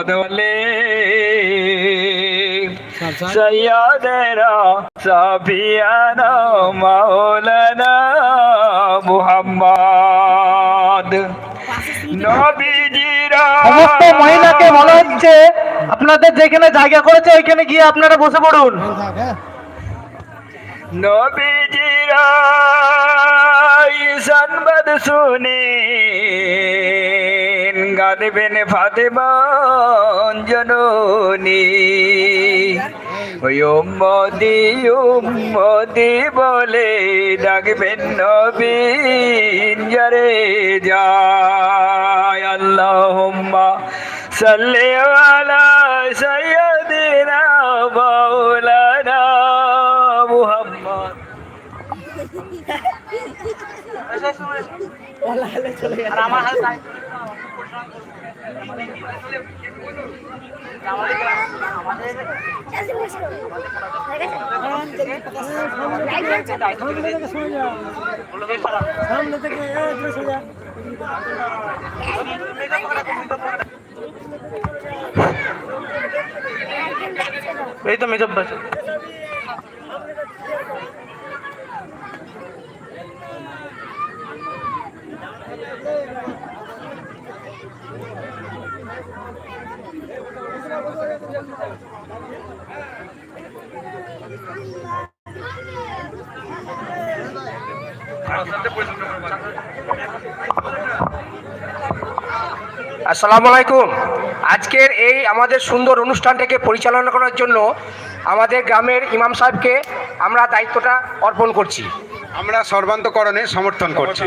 বদলে। সৈয়দেরা সাফিয়ানা মাওলানা মুহাম্মদ। নবীজিরা সমস্ত মহিলাকে বলা হচ্ছে আপনাদের যেখানে জায়গা করেছে ওইখানে গিয়ে আপনারা বসে পড়ুন। নবীজিরা সংবাদ শুনে। গাদেবেন ফাতেমান জননী। ওই উম্মদি উম্মদি বলে ডাকবেন নবীন যারে যায়। আল্লাহুম্মা সাল্লি আলা সাইয়্যিদিনা মাওলানা মুহাম্মদ। এই তো মেজব্বাস আসসালামু আলাইকুম। আজকের এই আমাদের সুন্দর অনুষ্ঠানটাকে পরিচালনা করার জন্য আমাদের গ্রামের ইমাম সাহেবকে আমরা দায়িত্বটা অর্পণ করছি। আমরা সর্বান্তকরণে সমর্থন করছি।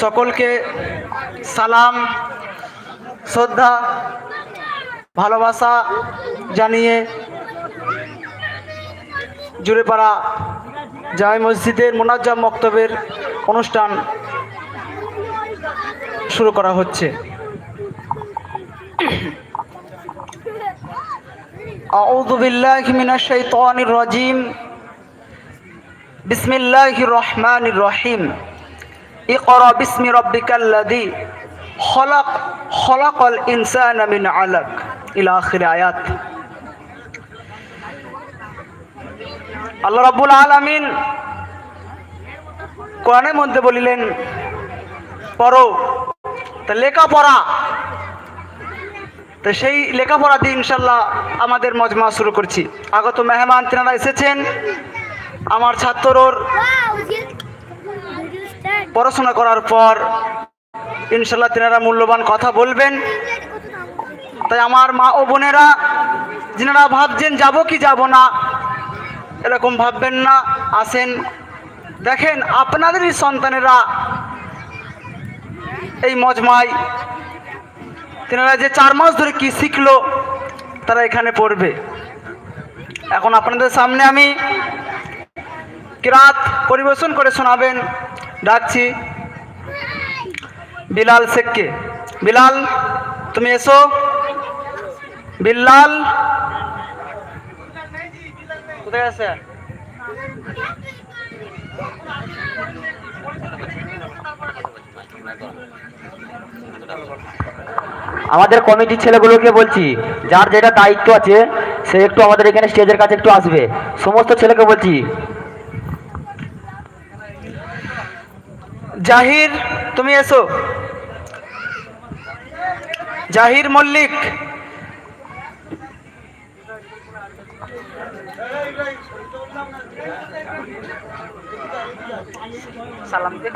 সকলকে সালাম শ্রদ্ধা ভালোবাসা জানিয়ে জুড়েপাড়া জামে মসজিদের মোনাজ্জাম মক্তবের অনুষ্ঠান শুরু করা হচ্ছে أعوذ بالله من الشيطان الرجيم بسم الله الرحمن الرحيم اقرأ باسم ربك الذي خلق خلق الإنسان من علق إلى آخر آيات আল্লাহ রাব্বুল আলামিন কোরআনের মধ্যে বলিলেন পড়ো তা লেখাপড়া তো সেই লেখাপড়া দিয়ে ইনশাল্লাহ আমাদের মজমা শুরু করছি আগত মেহমান তেনারা এসেছেন আমার ছাত্রর পড়াশোনা করার পর ইনশাল্লাহ তেনারা মূল্যবান কথা বলবেন। তাই আমার মা ও বোনেরা, যিনারা ভাবছেন যাব কি যাব না, এরকম ভাববেন না, আসেন। দেখেন, আপনাদেরই সন্তানেরা এই মজমায়, তেনারা যে চার মাস ধরে কি শিখলো, তারা এখানে পড়বে। এখন আপনাদের সামনে আমি কিরাত পরিবেশন করে শোনাবেন। ডাকছি বিলাল শেখকে। বিলাল, তুমি এসো। বিল্লাল কোথায় আছে? আমাদের কমিটির ছেলেগুলোকে বলছি, যার যেটা দায়িত্ব আছে, সে একটু আমাদের এখানে স্টেজের কাছে একটু আসবে। সমস্ত ছেলেকে বলছি জাহির তুমি এসো। জাহির মল্লিক। সালাম দেখ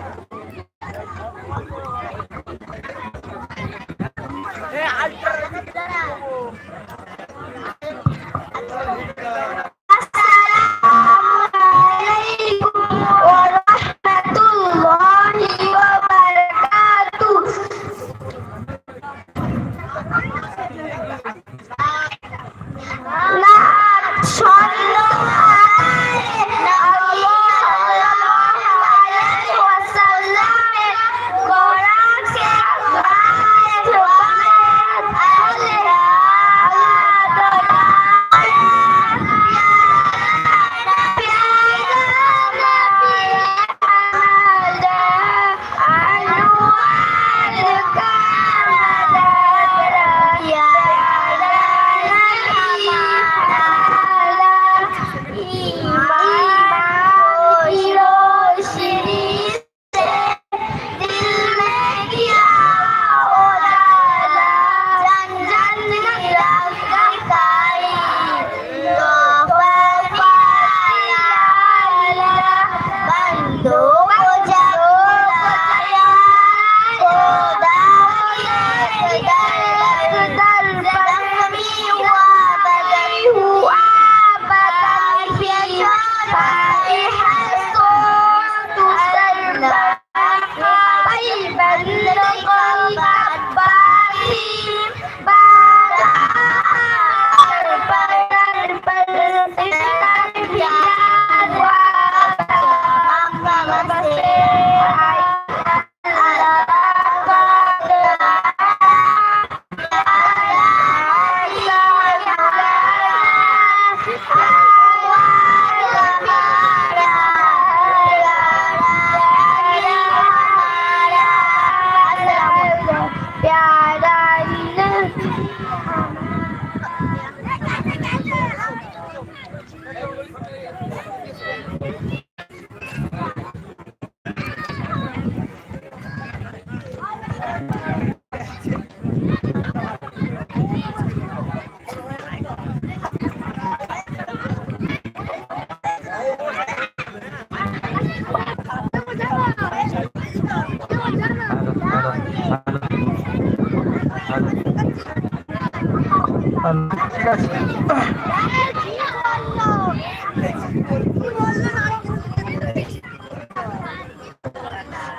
ঠিক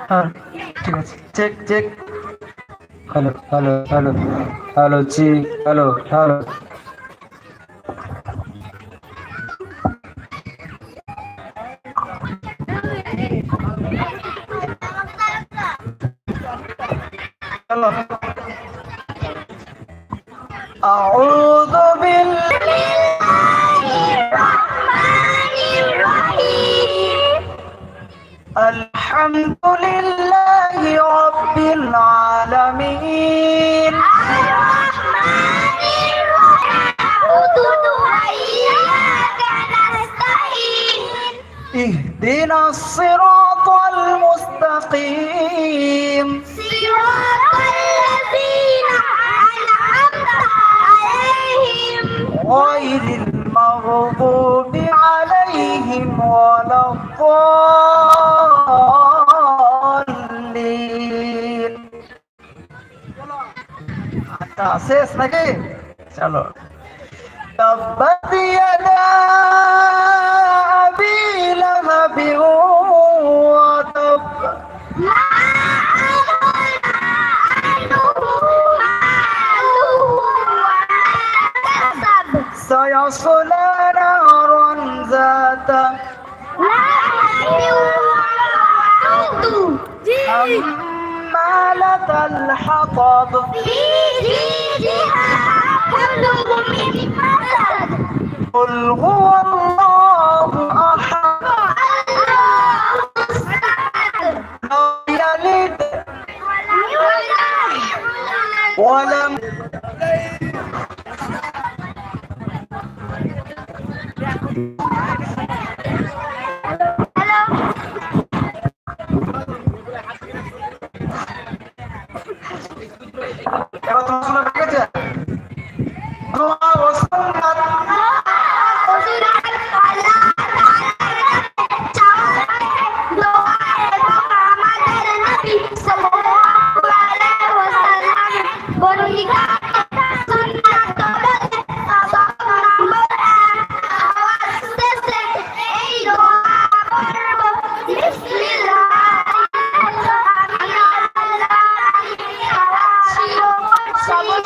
হ্যাঁ ঠিক আছে। Check check hello hello hello hello hello hello hello শেষ নাকি চলো تبت يدا أبي لهب وتب ما أغنى عنه ماله وما كسب سيصلى نارا ذات لهب حمالة الحطب. في جيدها حبل من قل هو الله أحد. الله يلد ولم يولد ولم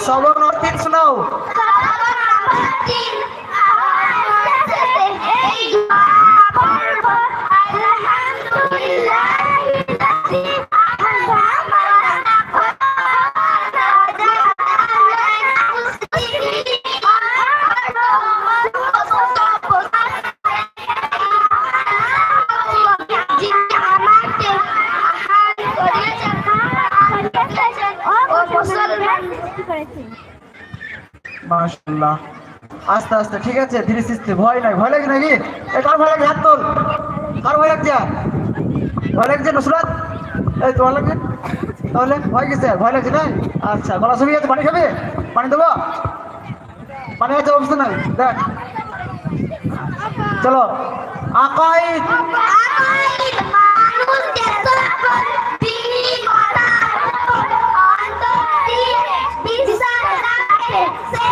সবর তিন শোনাও আস্তে আস্তে, ঠিক আছে? ধীরে সুস্থে, ভয় নাই, ভয় লাগছে নাকি? এ কার ভয় লাগছে? হাত তোল। কার ভয় লাগছে? ভয় লাগছে নুসরাত এই তো ভয় লাগছে? তাহলে ভয় কিসে ভয় লাগছে না? আচ্ছা গলা ছবি আছে পানি খাবে? পানি দেবো? পানি আছে, অবস্থা নাই। দেখ। চলো। আকাইদ। আকাইদ মানুষকে সকল তিনি করার অন্তর দিয়ে বিশ্বাস রাখে সে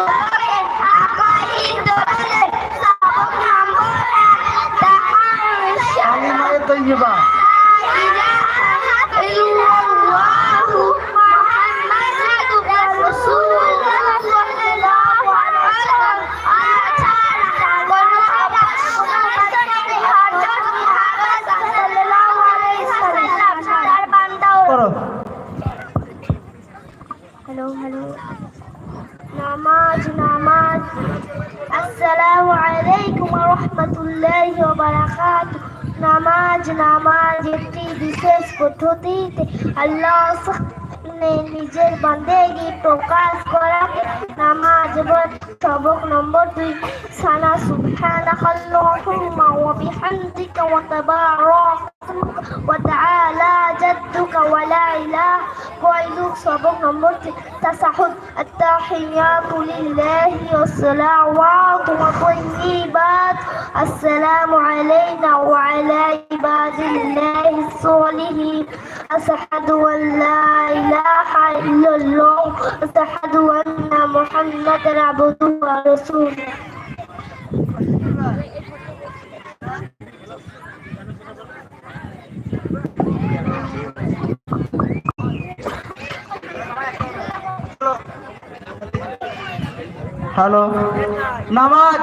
ঘরে আকাইদ ধরে সবক নম্বর এক তাহার কালিমায়ে তৈয়বা করো হ্যালো হ্যালো নামাজ নামাজ আসসালামু আলাইকুম রহমতুল্লাহ বারাকাত নামাজ নামাজ একটি বিশেষ পদ্ধতিতে আল্লাহ সামনে নিজের বান্দেগি প্রকাশ করাকে নামাজ বল সবক নম্বর দুই সানা সুবহানাক আল্লাহুম্মা ওয়া বিহামদিকা ওয়া তাবারাক وتعالى جدك ولا إله غيرك سبق نمبر تسحد التحيات لله والصلوات والطيبات. السلام علينا وعلى عباد الله الصالحين. أشهد أن لا إله إلا الله. أشهد أن محمدا عبده ورسوله. হ্যালো নামাজ।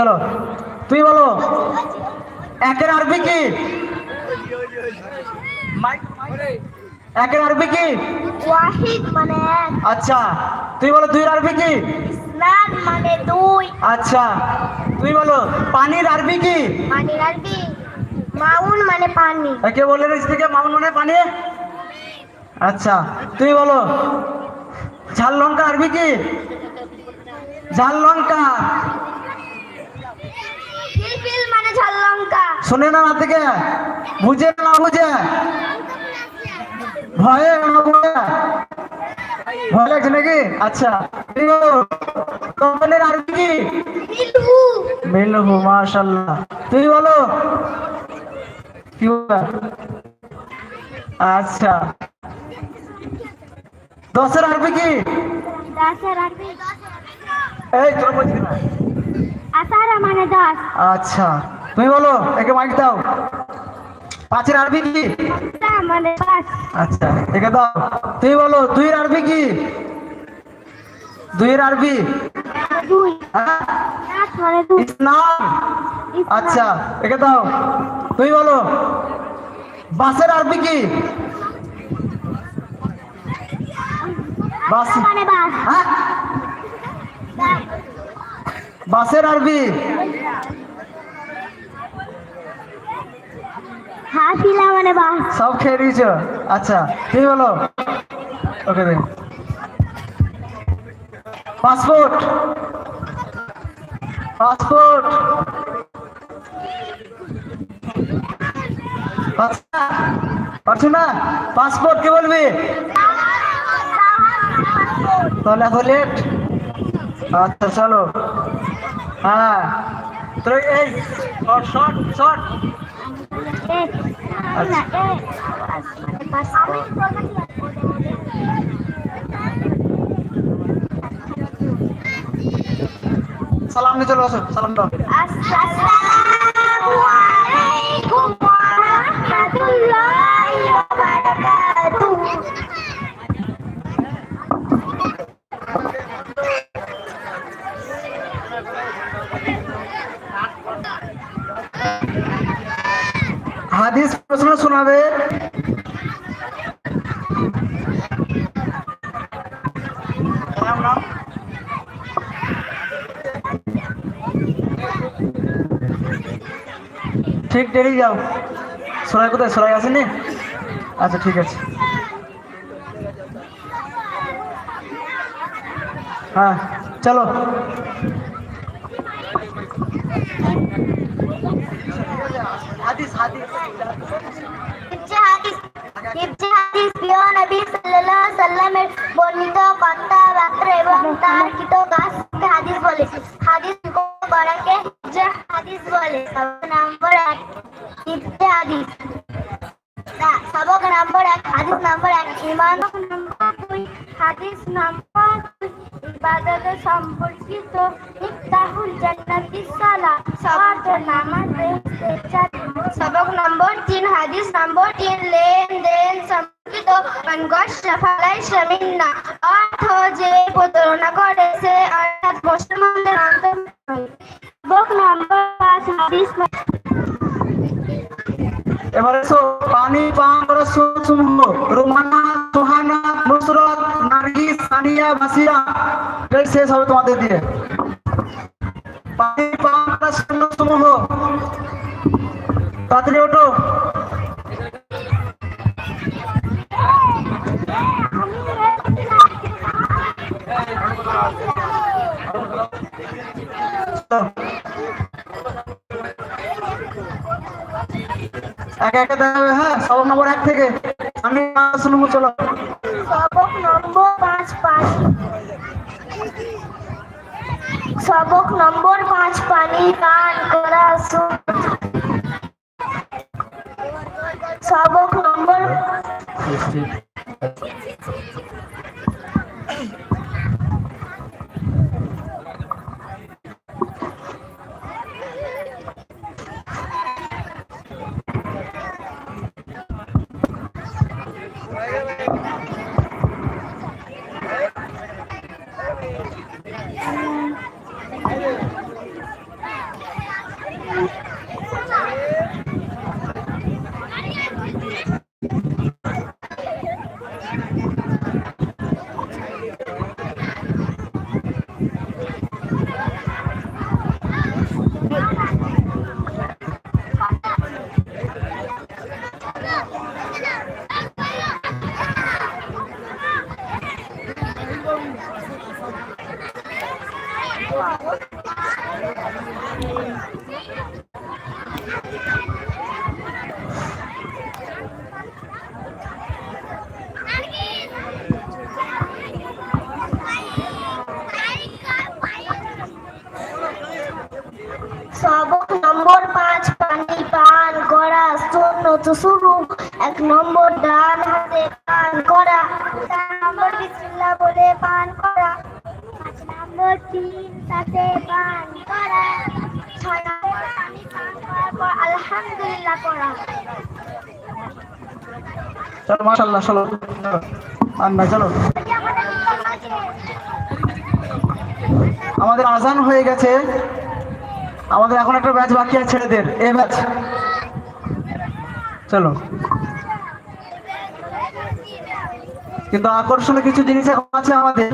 চলো। তুই বলো একের আরবি কি? একের আরবি কি? ওয়াহিদ মানে এক। আচ্ছা তুই বলো দুইয়ের আরবি কি? ইসলাম মানে দুই। আচ্ছা তুই বলো পানির আরবি কি? মানে আরবি। মাউন মানে পানি। কে বলে রে থেকে মামুন মনে পানি? আচ্ছা তুই বলো ঝাল লঙ্কা আরবি কি? ঝাল লঙ্কা। ঝাল লঙ্কা। শোনে না না থেকে বুঝে না বুঝে? ভয়ে না ভয়ে? ভয় লাগছে নাকি? আচ্ছা বলো আরবি কি? মিলহু। মিলহু মাশাল্লাহ তুই বলো কি আচ্ছা। দশের আরবি কি? আরবি এই তোর না। আসারা মানে দশ। আচ্ছা। তুমি বলো একে মাইক দাও। পাঁচের আরবি কি? আচ্ছা একে দাও। তুমি বলো দুইয়ের আরবি কি? দুইয়ের আরবি হ্যাঁ ইসলাম আচ্ছা একে দাও। তুই বলো বাসের আরবি কি? বাস। মানে বাস। হ্যাঁ আরবি মানে বাস সব খেয়ে দিয়েছ আচ্ছা তুই বলো। ওকে দে পাসপোর্ট পাসপোর্ট আচ্ছা পারছ না পাসপোর্ট কে বলবি? তাহলে এত লেট আচ্ছা চলো। হ্যাঁ। তো এই শর্ট শর্ট শর্ট সালাম নিয়ে চলো আসো সালাম দাও। ঠিক দেরি যাও সরাই কোথায় সরাই আসেনি আচ্ছা ঠিক আছে হ্যাঁ চলো হাদিস হাদিস ইবনে হাদিস ইবনে হাদিস প্রিয় নবী সাল্লাল্লাহু আলাইহি সাল্লামের বর্ণিত কথা বার্তা এবং তার কৃত কাজ হাদিস বলে বলে, সবক নম্বর এক ইবনে হাদিস সবক নম্বর এক, হাদিস নম্বর এক ইমান নম্বর দুই, হাদিস নম্বর দুই ইবাদত সম্পর্কিত, ইফতাহুল জান্নাতি সালা সবার নামাজ সবক নম্বর তিন, হাদিস নম্বর তিন, লেনদেন সম্পর্কিত মানগস ফালাই শামিন্না অর্থ যে প্রতারণা করে, সে অর্থাৎ মুসলমানদের অন্তর্ভুক্ত। নয়। সবক নম্বর পাঁচ হাদিস এবারে এসো পানি পান করার সমূহ রোমানা সোহানা নুসরত নার্গিস সানিয়া বাসিয়া এই শেষ হবে তোমাদের দিয়ে। পানি পান করার সমূহ তাড়াতাড়ি ওঠো। একে একে দেখাবে হ্যাঁ সব নম্বর এক থেকে। আমি শুনব চলো। সবক নম্বর পাঁচ পাঁচ সবক নম্বর পাঁচ পানি পান করা সবক নম্বর সাথে পান করা, ছয় নম্বর পানি পান করার পর আলহামদুলিল্লাহ করা চলো মাশাল্লাহ চলো। আন্না, চলো। আমাদের আজান হয়ে গেছে। আমাদের এখন একটা ম্যাচ বাকি আছে ছেলেদের। এ ম্যাচ চলো। কিন্তু আকর্ষণীয় কিছু জিনিস এখন আছে আমাদের।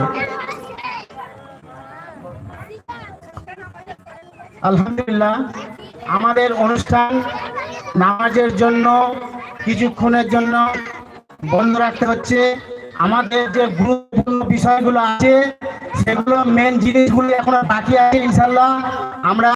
আলহামদুলিল্লাহ, আমাদের অনুষ্ঠান নামাজের জন্য, কিছুক্ষণের জন্য বন্ধ রাখতে হচ্ছে। আমাদের যে গুরুত্বপূর্ণ বিষয়গুলো আছে, সেগুলো মেন জিনিসগুলো এখন বাকি আছে ইনশাল্লাহ আমরা